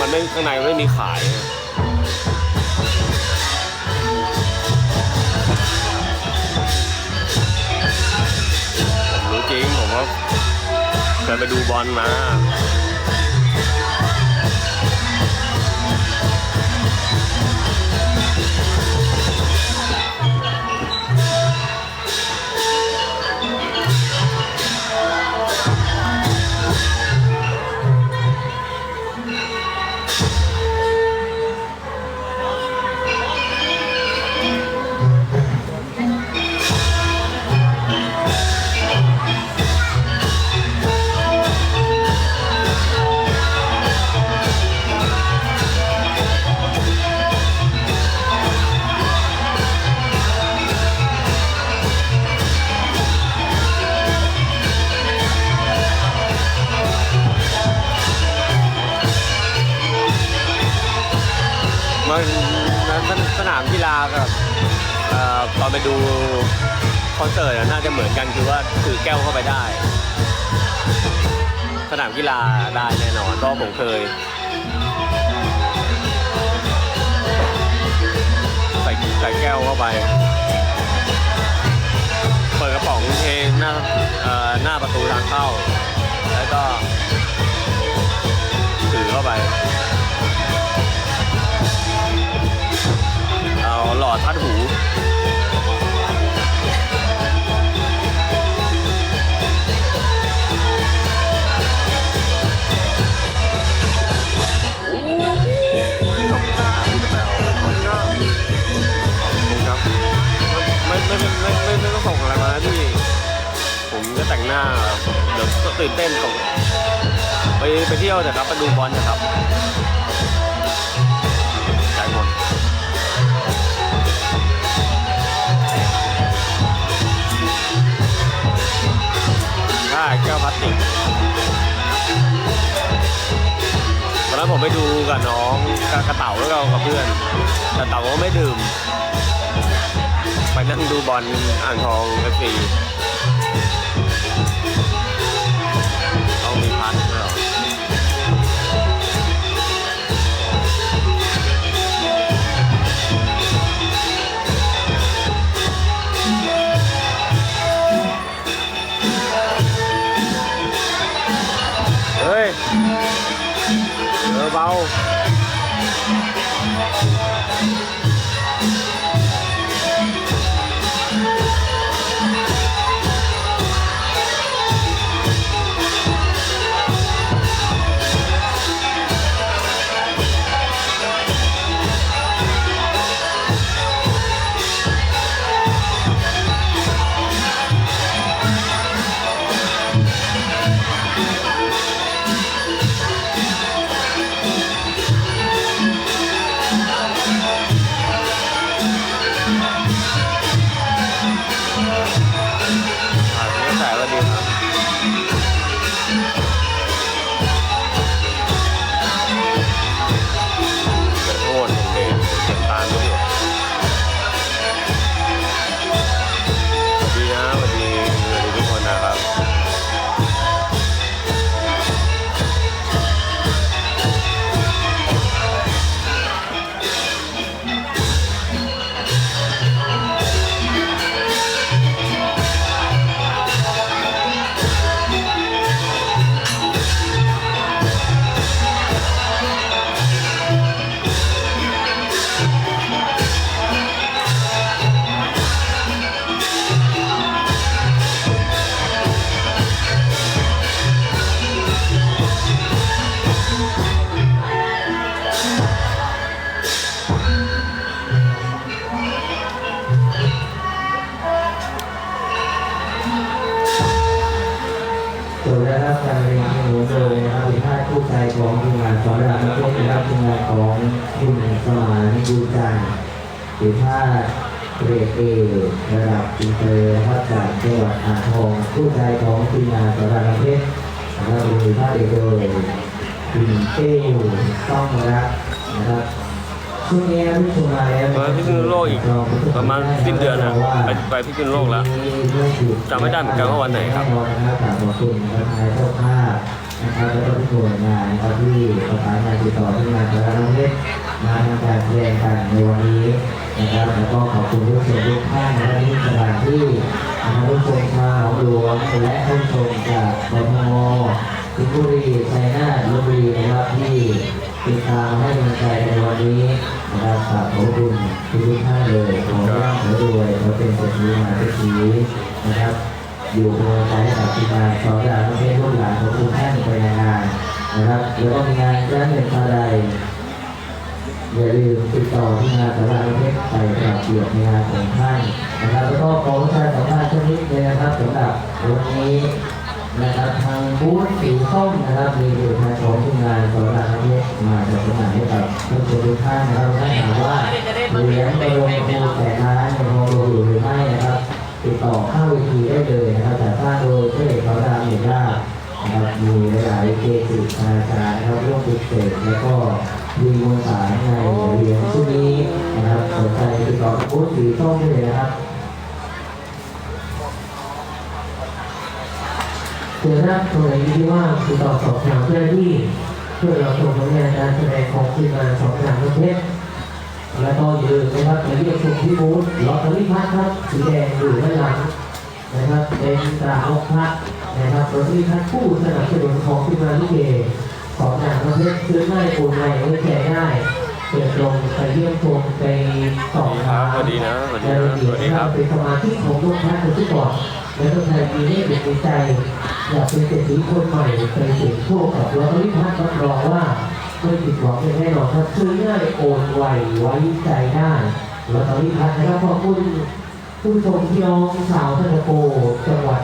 มันไม่ข้างในไม่มีขายผมรู้จริงผมว่าเคยไปดูบอลมาากับตอนไปดูคอนเสิร์ตน่าจะเหมือนกันคือว่าถือแก้วเข้าไปได้ สนามกีฬาได้แน่นอนเพราะผมเคยใส่ใส่แก้วเข้าไป ตื่นเต้นส่งไปไปเที่ยวเถอะครับไปดูบอลนะครับใจหมดได้แก้วพลาสติกตอนนั้นผมไปดูกับน้องกับกระเต่าแล้วก็กับเพื่อนแต่เต่าก็ไม่ดื่ม ไปนั่งดูบอลอ่างทองเอฟซี ผู้ใจของทีมงานสอนระดับประเทศนะครับทีมงานของคุณสมานยูจันทร์ผิดพลาดเกรดเอระดับอินเตอร์นะครับจากจังหวัดอ่างทองผู้ใจของทีมงานสอนระดับประเทศนะครับผิดพลาเดเอกโดยคุณเต้ต้องรักนะครับช่วงนี้ที่ชมมาแล้วเออพิษณุโลกอีกประมาณสิ้นเดือนนะไปไปพิษณุโลกแล้วจำไม่ได้เหมือนกันว่าวันไหนครับนะครับกราบขอบคุณประธานเจ้าภาพ นะครับแล้วก็ทุกหน่วยงานนะครับที่ประสานงานติดต่อที่งานสารพัดเพชรมาทำการแสดงกันในวันนี้นะครับแล้วก็ขอบคุณทุกส่วนทุกท่านนะครับที่สถานที่นะครับทุกคนชาวหลวงและผู้ชมจากกทมสิงห์บุรีชัยนาทลพบุรีนะครับที่ติดตามให้กำลังใจในวันนี้นะครับขอบคุณทุกท่านเลยขอร่ำขอรวยขอเป็นเศรษฐีมหาเศรษฐีนะครับ อยู่เป็นกำลังใจให้กับทีมงานสอนดาวประเภทลูกหลานของทุกท่านไปในงานนะครับแล้วก็มีงานด้านหนึ่งอะไรอย่าลืมติดต่อที่งานสอนดาวประเภทไปปรับเปลี่ยนในงานของท่านนะครับแล้วก็ขอประชาสัมพันธ์ชนิดเลยนะครับสำหรับวันนี้นะครับทางบูธสีส้มนะครับมีอยู่ทางของทีมงานสอนดาวประเภทมาจัดจำหน่ายให้กับทุกท่านนะครับถ้าถามว่าเหรียญบรมครูแสนล้า ติดต่อข้าเวทีได้เลยนะครับแต่สร้างโดยเพื่อเขาดามเห็นได้นะครับมีหลายเกจิอาจารย์นะครับร่วมติดเสกแล้วก็มีมวลสารในเหรียญชุดนี้นะครับสนใจติดต่อกับบูธสีส้มได้เลยนะครับเจอหน้าตรงไหนที่ว่าติดต่อสอบถามเจ้าหน้าที่เพื่อเราชมผลงานการแสดงของทีมงานสอบถามประเทศ แล้วก็อย่าลืมนะครับไปเรียกชมที่บูธลอตเตอรี่พัดครับสีแดงอยู่ด้านหลังนะครับเป็นตราอกพัดนะครับลอตเตอรี่พัดผู้สนับสนุนของทีมานลิเกของหนังประเภทซื้อง่ายโอนง่ายไว้แจกได้ เปิดลงไปเยี่ยมชมไปสองครับสวัสดีนะสวัสดีรายนะสวัสดีครับเป็นสมาธิของลูกค้าคนที่ก่อนและต้องใช้มีเลขเด็ดในใจอยากเป็นเศรษฐีคนใหม่เคยเสี่ยงโชคกับลอตเตอรี่พัดรับรองว่าไม่ผิดหวังแน่นอนครับซื้อง่ายโอนไวไว้ใจได้ลอตเตอรี่พัดนะครับขอบคุณผู้ชมพี่น้องชาวตะโกจังหวัด